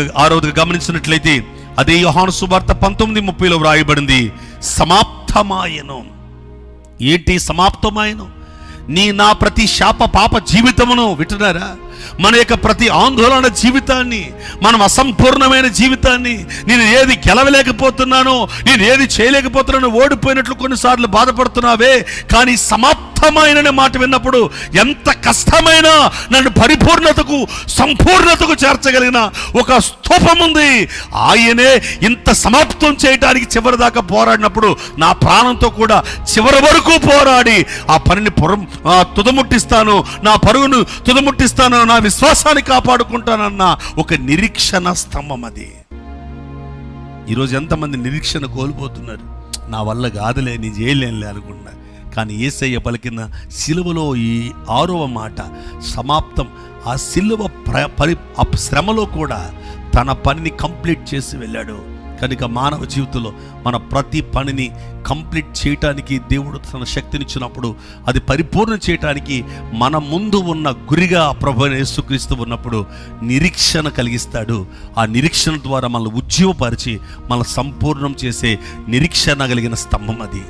ఆరోది గమనించినట్లయితే అదే యోహాను సువార్త పంతొమ్మిది ముప్పైలో వ్రాయబడింది సమాప్తమాయను. ఏంటి సమాప్తమాయను? నీ నా ప్రతి శాప పాప జీవితమును వింటున్నారా? మన యొక్క ప్రతి ఆందోళన జీవితాన్ని మనం అసంపూర్ణమైన జీవితాన్ని నేను ఏది గెలవలేకపోతున్నానో నేను ఏది చేయలేకపోతున్నానో ఓడిపోయినట్లు కొన్నిసార్లు బాధపడుతున్నావే కానీ సమాప్త సమాప్తమైన మాట విన్నప్పుడు ఎంత కష్టమైనా నన్ను పరిపూర్ణతకు సంపూర్ణతకు చేర్చగలిగిన ఒక స్థూపం ఉంది. ఆయనే ఇంత సమాప్తం చేయడానికి చివరి దాకా పోరాడినప్పుడు నా ప్రాణంతో కూడా చివరి వరకు పోరాడి ఆ పనిని పొరం ఆ, తుదముట్టిస్తాను నా పరుగును తుదముట్టిస్తాను నా విశ్వాసాన్ని కాపాడుకుంటానన్న ఒక నిరీక్షణ స్తంభం అది. ఈరోజు ఎంతమంది నిరీక్షణ కోల్పోతున్నారు? నా వల్ల కాదులే నేను చేయలేనులే అనుకున్నా కానీ ఏసయ్య పలికిన సిలువలో ఈ ఆరవ మాట సమాప్తం. ఆ సిలువ ప్ర పరి శ్రమలో కూడా తన పనిని కంప్లీట్ చేసి వెళ్ళాడు. కనుక మానవ జీవితంలో మన ప్రతి పనిని కంప్లీట్ చేయటానికి దేవుడు తన శక్తినిచ్చినప్పుడు అది పరిపూర్ణ చేయటానికి మన ముందు ఉన్న గురిగా ప్రభు యేసుక్రీస్తు ఉన్నప్పుడు నిరీక్షణ కలిగిస్తాడు. ఆ నిరీక్షణ ద్వారా మనల్ని ఉజ్జీవపరిచి మన సంపూర్ణం చేసే నిరీక్షణ కలిగిన స్తంభం అది.